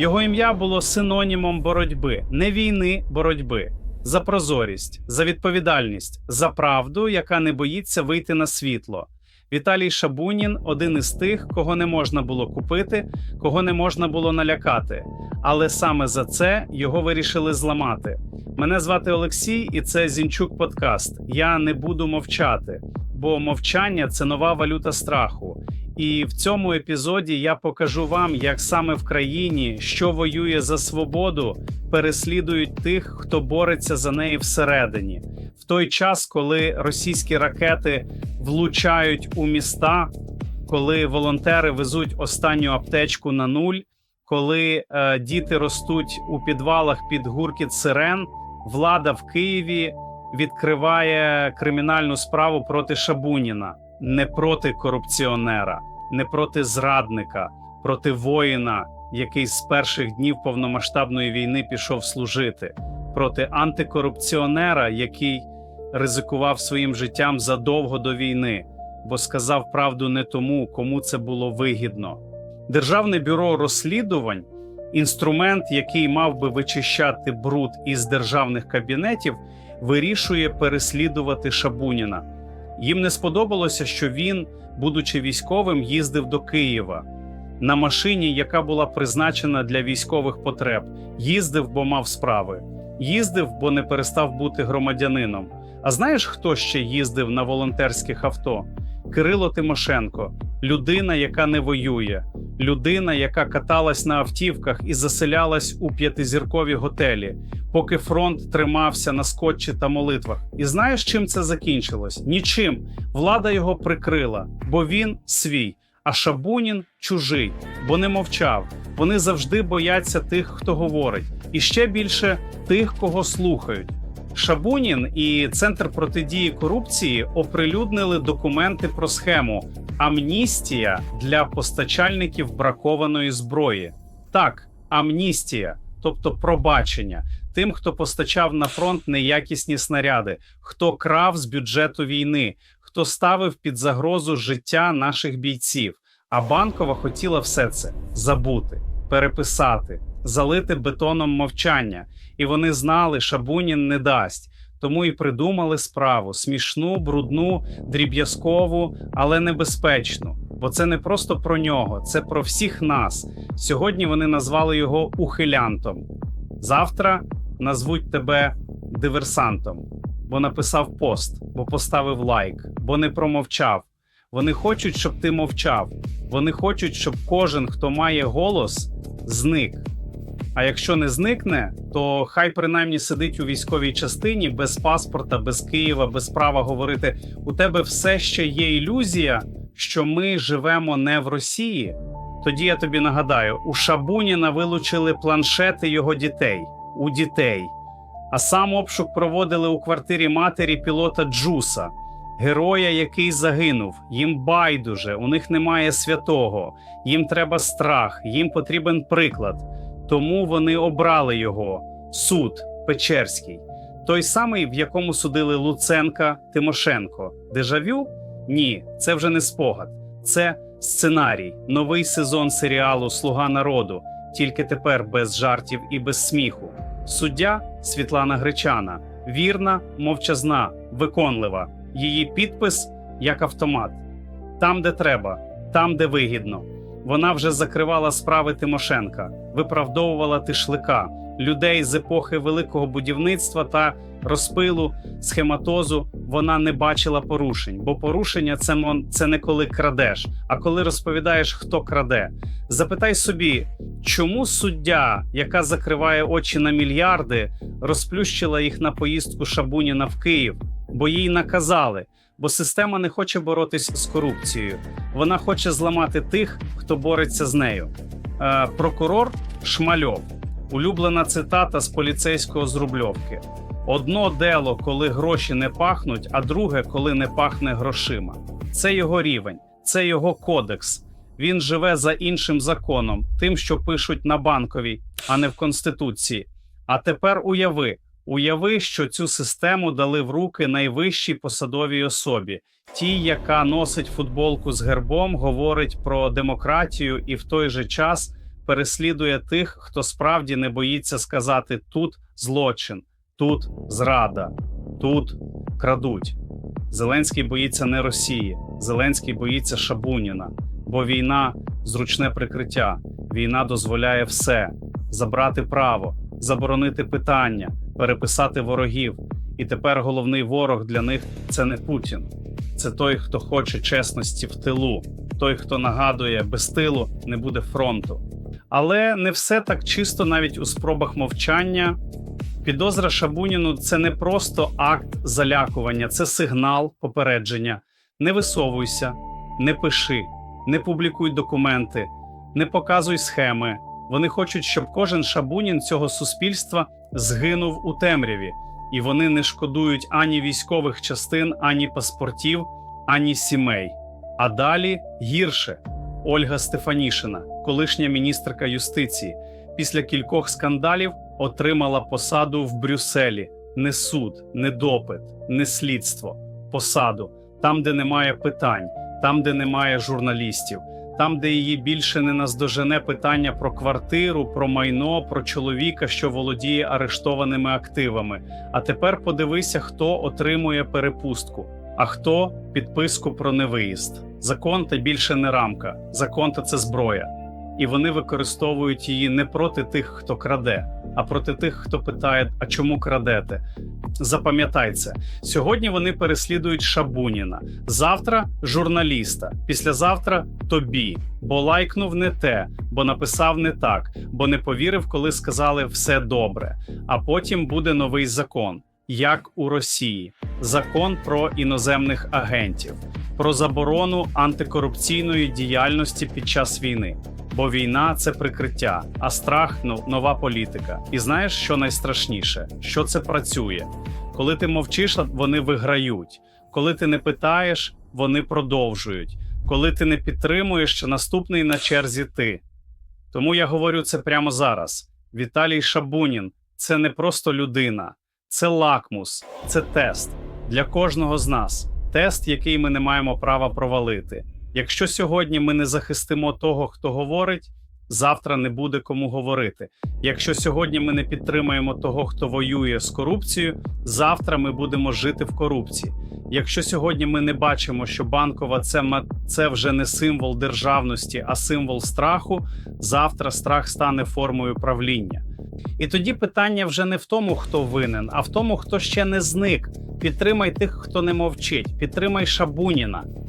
Його ім'я було синонімом боротьби, не війни, боротьби. За прозорість, за відповідальність, за правду, яка не боїться вийти на світло. Віталій Шабунін один із тих, кого не можна було купити, кого не можна було налякати. Але саме за це його вирішили зламати. Мене звати Олексій, і це Зінчук Подкаст. Я не буду мовчати, бо мовчання це нова валюта страху. І в цьому епізоді я покажу вам, як саме в країні, що воює за свободу, переслідують тих, хто бореться за неї всередині, в той час, коли російські ракети влучають у міста, коли волонтери везуть останню аптечку на нуль, коли е, діти ростуть у підвалах під гуркіт сирен, влада в Києві відкриває кримінальну справу проти Шабуніна, не проти корупціонера, не проти зрадника, проти воїна, який з перших днів повномасштабної війни пішов служити, проти антикорупціонера, який ризикував своїм життям задовго до війни, бо сказав правду не тому, кому це було вигідно. Державне бюро розслідувань, інструмент, який мав би вичищати бруд із державних кабінетів, вирішує переслідувати Шабуніна. Їм не сподобалося, що він, будучи військовим, їздив до Києва на машині, яка була призначена для військових потреб. Їздив, бо мав справи. Їздив, бо не перестав бути громадянином. А знаєш, хто ще їздив на волонтерських авто? Кирило Тимошенко, людина, яка не воює, людина, яка каталась на автівках і заселялась у п'ятизіркові готелі, поки фронт тримався на скотчі та молитвах. І знаєш, чим це закінчилось? Нічим. Влада його прикрила, бо він свій. А Шабунін чужий, бо не мовчав. Вони завжди бояться тих, хто говорить, і ще більше тих, кого слухають. Шабунін і Центр протидії корупції оприлюднили документи про схему Амністія для постачальників бракованої зброї. Так, амністія, тобто пробачення тим, хто постачав на фронт неякісні снаряди, хто крав з бюджету війни, хто ставив під загрозу життя наших бійців. А банкова хотіла все це забути, переписати, залити бетоном мовчання. І вони знали, Шабунін не дасть. Тому і придумали справу смішну, брудну, дріб'язкову, але небезпечну. Бо це не просто про нього, це про всіх нас. Сьогодні вони назвали його ухилянтом. Завтра назвуть тебе диверсантом, бо написав пост, бо поставив лайк, бо не промовчав. Вони хочуть, щоб ти мовчав. Вони хочуть, щоб кожен, хто має голос, зник. А якщо не зникне, то хай принаймні сидить у військовій частині без паспорта, без Києва, без права говорити: у тебе все ще є ілюзія, що ми живемо не в Росії. Тоді я тобі нагадаю: у Шабуніна вилучили планшети його дітей у дітей. А сам обшук проводили у квартирі матері пілота Джуса, героя, який загинув. Їм байдуже, у них немає святого, їм треба страх, їм потрібен приклад. Тому вони обрали його суд Печерський, той самий, в якому судили Луценка Тимошенко. Дежавю? Ні, це вже не спогад, це сценарій, новий сезон серіалу Слуга народу, тільки тепер без жартів і без сміху. Суддя Світлана Гречана, вірна, мовчазна, виконлива. Її підпис як автомат. Там, де треба, там, де вигідно. Вона вже закривала справи Тимошенка, виправдовувала тишлика, людей з епохи великого будівництва та розпилу, схематозу. Вона не бачила порушень, бо порушення це це не коли крадеш, а коли розповідаєш, хто краде. Запитай собі, чому суддя, яка закриває очі на мільярди, розплющила їх на поїздку Шабуніна в Київ, бо їй наказали. Бо система не хоче боротись з корупцією. Вона хоче зламати тих, хто бореться з нею. Е, прокурор Шмальов, улюблена цитата з поліцейського з Рубльовки: одно дело, коли гроші не пахнуть, а друге, коли не пахне грошима. Це його рівень, це його кодекс. Він живе за іншим законом, тим, що пишуть на банковій, а не в конституції. А тепер уяви. Уяви, що цю систему дали в руки найвищій посадовій особі, тій, яка носить футболку з гербом, говорить про демократію і в той же час переслідує тих, хто справді не боїться сказати тут злочин, тут зрада, тут крадуть. Зеленський боїться не Росії, Зеленський боїться Шабуніна, бо війна зручне прикриття. Війна дозволяє все забрати право, заборонити питання, переписати ворогів. І тепер головний ворог для них це не Путін, це той, хто хоче чесності в тилу, той, хто нагадує, без тилу не буде фронту. Але не все так чисто навіть у спробах мовчання. Підозра Шабуніну це не просто акт залякування, це сигнал попередження. Не висовуйся, не пиши, не публікуй документи, не показуй схеми. Вони хочуть, щоб кожен шабунін цього суспільства згинув у темряві, і вони не шкодують ані військових частин, ані паспортів, ані сімей. А далі гірше Ольга Стефанішина, колишня міністерка юстиції, після кількох скандалів отримала посаду в Брюсселі. Не суд, не допит, не слідство, посаду там, де немає питань, там, де немає журналістів, там, де її більше не наздожене питання про квартиру, про майно, про чоловіка, що володіє арештованими активами. А тепер подивися, хто отримує перепустку, а хто підписку про невиїзд. Закон та більше не рамка, закон та це зброя. І вони використовують її не проти тих, хто краде, а проти тих, хто питає, а чому крадете. Запам'ятай це. Сьогодні вони переслідують Шабуніна, завтра журналіста, післязавтра тобі, бо лайкнув не те, бо написав не так, бо не повірив, коли сказали все добре. А потім буде новий закон, як у Росії: закон про іноземних агентів, про заборону антикорупційної діяльності під час війни. Бо війна це прикриття, а страх ну, нова політика. І знаєш, що найстрашніше? Що це працює? Коли ти мовчиш, вони виграють. Коли ти не питаєш, вони продовжують. Коли ти не підтримуєш, наступний на черзі ти. Тому я говорю це прямо зараз. Віталій Шабунін це не просто людина, це лакмус, це тест для кожного з нас. Тест, який ми не маємо права провалити. Якщо сьогодні ми не захистимо того, хто говорить, завтра не буде кому говорити. Якщо сьогодні ми не підтримаємо того, хто воює з корупцією, завтра ми будемо жити в корупції. Якщо сьогодні ми не бачимо, що банкова це, це вже не символ державності, а символ страху, завтра страх стане формою правління. І тоді питання вже не в тому, хто винен, а в тому, хто ще не зник. Підтримай тих, хто не мовчить. Підтримай Шабуніна.